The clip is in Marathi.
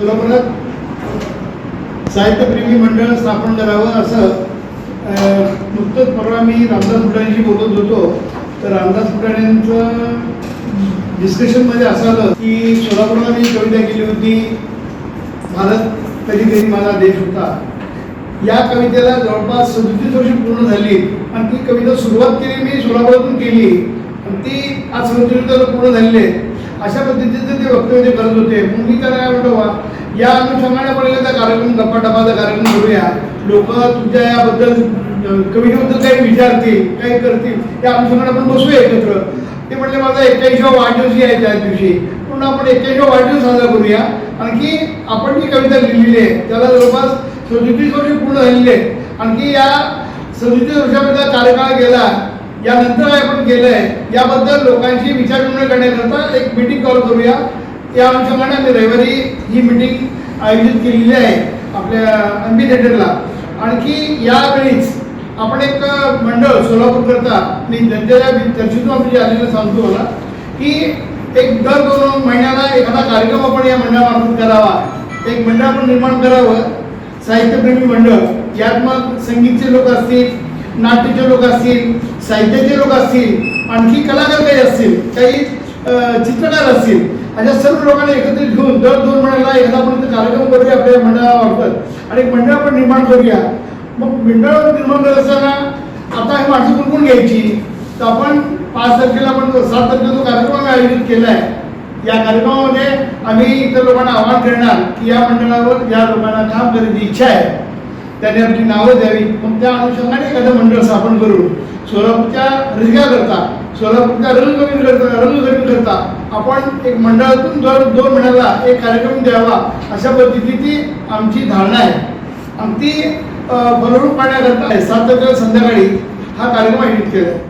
सोलापुरात साहित्यप्रेमी मंडळ स्थापन करावं असं नुकतंच परवा मी रामदास फुटाण्यांशी बोलत होतो. तर रामदास फुटाण्यांचं डिस्कशनमध्ये असं आलं की सोलापूरला मी कविता केली होती. भारत कधी कधी माझा देश होता. या कवितेला जवळपास सदतीस वर्ष पूर्ण झाली. आणि ती कविता सुरुवात केली मी सोलापुरातून केली. आणि ती आज सदतीस वर्ष पूर्ण झालेली आहे. अशा पद्धतीचे ते वक्तव्य करत होते. मग मी काय म्हणतो या अनुषंगाने आपण एखादा कार्यक्रम गप्पाटपाचा कार्यक्रम करूया. लोक तुमच्या याबद्दल कवितेबद्दल काही विचारतील काही करतील त्या अनुषंगाने आपण बसूया एकत्र. ते म्हटले माझा एक्क्याऐंशी वाढदिवशी आहे त्या दिवशी. म्हणून आपण एक्क्याऐंशी वाढदिवस साजरा करूया. आणखी आपण जी कविता लिहिलेली आहे त्याला जवळपास सदतीस वर्ष पूर्ण झालेली आहे आणखी या सदतीस वर्षामध्ये कार्यकाळ गेला यानंतर आपण केलंय याबद्दल लोकांशी विचारविनिमय करण्याकरता एक मीटिंग कॉल करूया. या अनुषंगाने आम्ही रविवारी ही मीटिंग आयोजित केलेली आहे आपल्या अंबी थिएटरला आणखी यावेळीच आपण एक मंडळ सोलापूर करता. मी जनतेला चर्चेतून आपण जे आलेलं सांगतो मला की एक दर दोन महिन्याला एखादा कार्यक्रम आपण या मंडळामार्फत करावा. एक मंडळ आपण निर्माण करावं. साहित्यप्रेमी मंडळ यात मग संगीतचे लोक असतील नाट्यचे लोक असतील साहित्याचे लोक असतील आणखी कलाकार काही असतील काही चित्रकार असतील अशा सर्व लोकांना एकत्रित घेऊन दर दोन महिन्याला एखादा आपण कार्यक्रम करूया आपल्या मंडळामार्फत. आणि मंडळ आपण निर्माण करूया. मग मंडळ निर्माण करत असताना आता ही माणसं कुणकुण घ्यायची? तर आपण पाच तारखेला आपण सात तारखेला जो कार्यक्रम आम्ही आयोजित केला आहे या कार्यक्रमामध्ये आम्ही इतर लोकांना आवाहन करणार की या मंडळावर या लोकांना काम करायची इच्छा आहे. त्याने आपली नावं द्यावी. मग त्या अनुषंगाने एखादं मंडळ स्थापन करून सोलापूरच्या रंगाकरता सोलापूरच्या रंगकमी करता रंगकमी करता आपण एक मंडळातून दर दोन महिन्याला एक कार्यक्रम द्यावा अशा पद्धतीची आमची धारणा आहे. आणि ती अं, फलरूप पाहण्याकरता आहे. सात तारखेला संध्याकाळी हा कार्यक्रम आयोजित केला आहे.